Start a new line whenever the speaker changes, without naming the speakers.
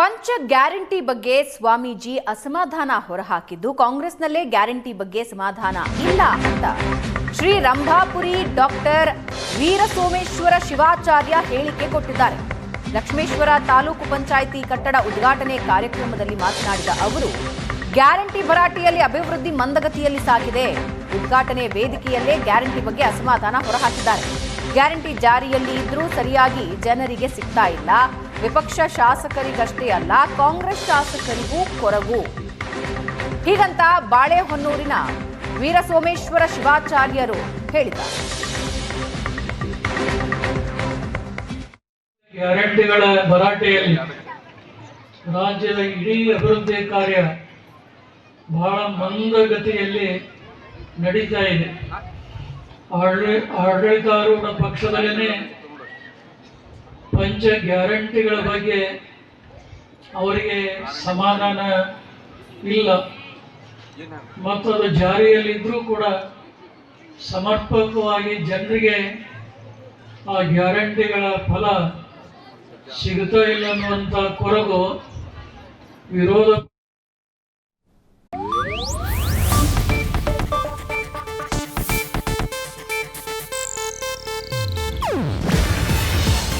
ಪಂಚ ಗ್ಯಾರಂಟಿ ಬಗ್ಗೆ ಸ್ವಾಮೀಜಿ ಅಸಮಾಧಾನ ಹೊರಹಾಕಿದ್ದು ಕಾಂಗ್ರೆಸ್ನಲ್ಲೇ ಗ್ಯಾರಂಟಿ ಬಗ್ಗೆ ಸಮಾಧಾನ ಇಲ್ಲ ಅಂತ. ಶ್ರೀ ರಂಭಾಪುರಿ ಡಾಕ್ಟರ್ ವೀರಸೋಮೇಶ್ವರ ಶಿವಾಚಾರ್ಯ ಹೇಳಿಕೆ ಕೊಟ್ಟಿದ್ದಾರೆ. ಲಕ್ಷ್ಮೇಶ್ವರ ತಾಲೂಕು ಪಂಚಾಯಿತಿ ಕಟ್ಟಡ ಉದ್ಘಾಟನೆ ಕಾರ್ಯಕ್ರಮದಲ್ಲಿ ಮಾತನಾಡಿದ ಅವರು, ಗ್ಯಾರಂಟಿ ಭರಾಟೆಯಲ್ಲಿ ಅಭಿವೃದ್ಧಿ ಮಂದಗತಿಯಲ್ಲಿ ಸಾಗಿದೆ. ಉದ್ಘಾಟನೆ ವೇದಿಕೆಯಲ್ಲೇ ಗ್ಯಾರಂಟಿ ಬಗ್ಗೆ ಅಸಮಾಧಾನ ಹೊರಹಾಕಿದ್ದಾರೆ. ಗ್ಯಾರಂಟಿ ಜಾರಿಯಲ್ಲಿ ಇದ್ರೂ ಸರಿಯಾಗಿ ಜನರಿಗೆ ಸಿಗ್ತಾ ಇಲ್ಲ. ವಿಪಕ್ಷ ಶಾಸಕರಿಗಷ್ಟೇ ಅಲ್ಲ, ಕಾಂಗ್ರೆಸ್ ಶಾಸಕರಿಗೂ ಕೊರಗು. ಹೀಗಂತ ಬಾಳೆಹೊನ್ನೂರಿನ ವೀರಸೋಮೇಶ್ವರ ಶಿವಾಚಾರ್ಯರು ಹೇಳಿದ್ದಾರೆ.
ಗ್ಯಾರಂಟಿಗಳ ಭರಾಟೆಯಲ್ಲಿ ರಾಜ್ಯದ ಇಡೀ ಅಭಿವೃದ್ಧಿ ಕಾರ್ಯ ಬಹಳ ಮಂದಗತಿಯಲ್ಲಿ ನಡೀತಾ ಇದೆ. ಆಡಳಿ- ಆಡಳಿತಾರೂಢ ಪಕ್ಷದಲ್ಲೇ ಪಂಚ ಗ್ಯಾರಂಟಿಗಳ ಬಗ್ಗೆ ಅವರಿಗೆ ಸಮಾಧಾನ ಇಲ್ಲ. ಮತ್ತು ಅದು ಜಾರಿಯಲ್ಲಿದ್ದರೂ ಕೂಡ ಸಮರ್ಪಕವಾಗಿ ಜನರಿಗೆ ಆ ಗ್ಯಾರಂಟಿಗಳ ಫಲ ಸಿಗುತ್ತಾ ಇಲ್ಲ ಅನ್ನುವಂಥ ಕೊರಗು ವಿರೋಧ